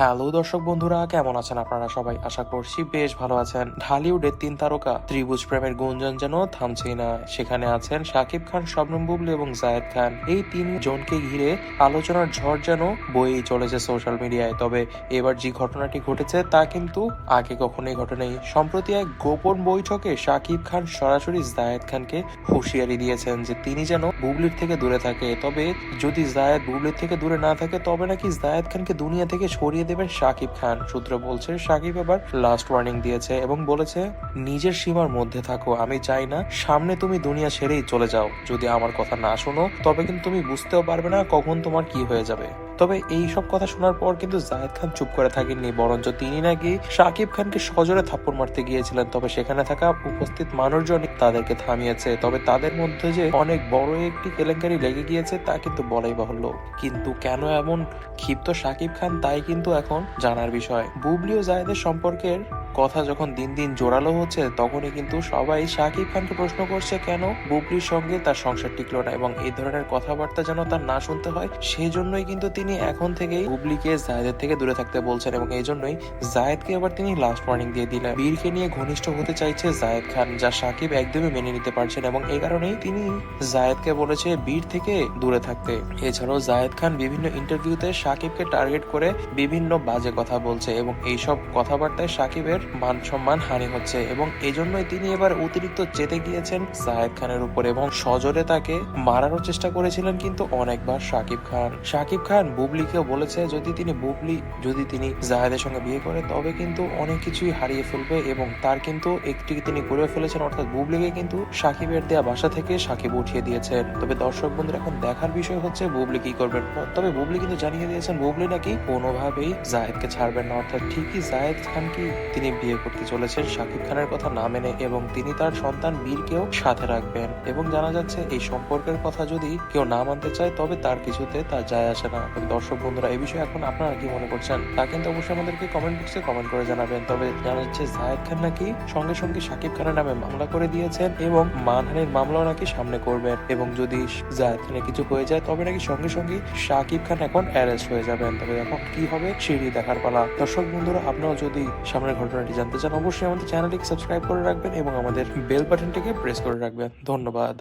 Hello দর্শক বন্ধুরা, কেমন আছেন আপনারা সবাই? আশা করছি বেশ ভালো আছেন। ঢালিউডের তিন তারকা ত্রিভুজ প্রেমের গুঞ্জন যেন থামছেই না। সেখানে আছেন শাকিব খান, শবনম বুবলি এবং জায়েদ খান। এই তিন জনকে ঘিরে আলোচনার ঝড় যেন বয়েই চলেছে সোশ্যাল মিডিয়ায়। তবে এবার যে ঘটনাটি ঘটেছে তা কিন্তু আগে কখনোই ঘটেনি। সম্প্রতি এক গোপন বৈঠকে শাকিব খান সরাসরি জায়েদ খানকে হুঁশিয়ারি দিয়েছেন যে তিনি যেন বুবলির থেকে দূরে থাকে। তবে যদি জায়েদ বুবলির থেকে দূরে না থাকে, তবে নাকি জায়েদ খানকে দুনিয়া থেকে সরিয়ে দেবেন শাকিব খান। সূত্র বলছে শাকিব এবার লাস্ট ওয়ার্নিং দিয়েছে এবং বলেছে, নিজের সীমার মধ্যে থাকো, আমি চাই না সামনে তুমি দুনিয়া ছেড়েই চলে যাও। যদি আমার কথা না শোনো, তবে কিন্তু তুমি বুঝতেও পারবে না কখন তোমার কি হয়ে যাবে। তবে এই সব কথা শোনার পর কিন্তু জায়েদ খান চুপ করে থাকেননি, বরঞ্চ তিনি নাকি শাকিব খানকে সজোরে থাপ্পড় মারতে গিয়েছিলেন। তবে সেখানে থাকা উপস্থিত মানুষজন তাদেরকে থামিয়েছে। তবে তাদের মধ্যে যে অনেক বড় একটি কেলেঙ্কারি লেগে গিয়েছে, তা কিন্তু বলাই বাহুল্য। কিন্তু কেন এমন ক্ষিপ্ত শাকিব খান, তাই কিন্তু এখন জানার বিষয়। বুবলি ও জায়েদের সম্পর্কের কথা যখন দিন দিন জোরালো হচ্ছে, তখনই কিন্তু সবাই শাকিব খানকে প্রশ্ন করছে, কেন বুবলির সঙ্গে তার সংসার টিকলো না? এবং এই ধরনের কথাবার্তা যেন তার না শুনতে হয় সেই জন্যই কিন্তু তিনি এখন থেকেই বুবলিকে জায়েদের থেকে দূরে থাকতে বলছেন এবং এই জন্যই জায়েদকে এবার তিনি লাস্ট ওয়ার্নিং দিয়ে দিলেন। বীরকে নিয়ে ঘনিষ্ঠ হতে চাইছে জায়েদ খান, যা সাকিব একদমই মেনে নিতে পারছেন এবং এই কারণেই তিনি জায়েদকে বলেছে বীর থেকে দূরে থাকতে। এছাড়াও জায়েদ খান বিভিন্ন ইন্টারভিউতে সাকিবকে টার্গেট করে বিভিন্ন বাজে কথা বলছে এবং এইসব কথাবার্তায় সাকিবের মান সম্মান হানি হচ্ছে এবং এজন্যই তিনি এবার অতিরিক্ত চেতে গিয়েছেন জায়েদ খানের উপর এবং সজোরে তাকে মারানোর চেষ্টা করেছিলেন কিন্তু অনেকবার সাকিব খান। সাকিব খান বুবলিকেও বলেছে, যদি তিনি বুবলি, যদি তিনি জায়েদের সঙ্গে বিয়ে করে, তবে কিন্তু অনেক কিছুই হারিয়ে ফেলবে এবং তার কিন্তু একটি তিনি করে ফেলেছেন, অর্থাৎ বুবলিকে কিন্তু সাকিবের দেয়া বাসা থেকে সাকিব উঠিয়ে দিয়েছেন। তবে দর্শক বন্ধুরা, এখন দেখার বিষয় হচ্ছে বুবলি কি করবেন। তবে বুবলি কিন্তু জানিয়ে দিয়েছেন, বুবলি নাকি কোনোভাবেই জাহেদকে ছাড়বেন না। অর্থাৎ ঠিকই জায়েদ খানকে তিনি বিয়ে করতে চলেছেন। শাকিব খানের কথা না মেনে এবং তিনি তার সন্তান বীরকেও সাথে রাখবেন। এবং জানা যাচ্ছে, এই সম্পর্কের কথা যদি কেউ না মানতে চায়, তবে তার কিছুতে তার যায় আসে না। দর্শক বন্ধুরা এই বিষয়ে এখন আপনারা কি মনে করছেন? তা কিন্তু অবশ্যই আমাদেরকে কমেন্ট বক্সে কমেন্ট করে জানাবেন। তবে জানা যাচ্ছে, জায়েদ খান নাকি সঙ্গে সঙ্গে শাকিব খানের নামে মামলা করে দিয়েছেন এবং মানহানির মামলাও নাকি সামনে করবেন। এবং যদি জায়েদ খানের কিছু হয়ে যায়, তবে নাকি সঙ্গে সঙ্গে শাকিব খান এখন অ্যারেস্ট হয়ে যাবেন। তবে এখন কি হবে সেটি দেখার পালা। দর্শক বন্ধুরা আপনারা যদি সামনের ঘটনাটি জানতে চান, অবশ্যই আমাদের চ্যানেলটিকে সাবস্ক্রাইব করে রাখবেন এবং আমাদের বেল বাটনটিকে প্রেস করে রাখবেন। ধন্যবাদ।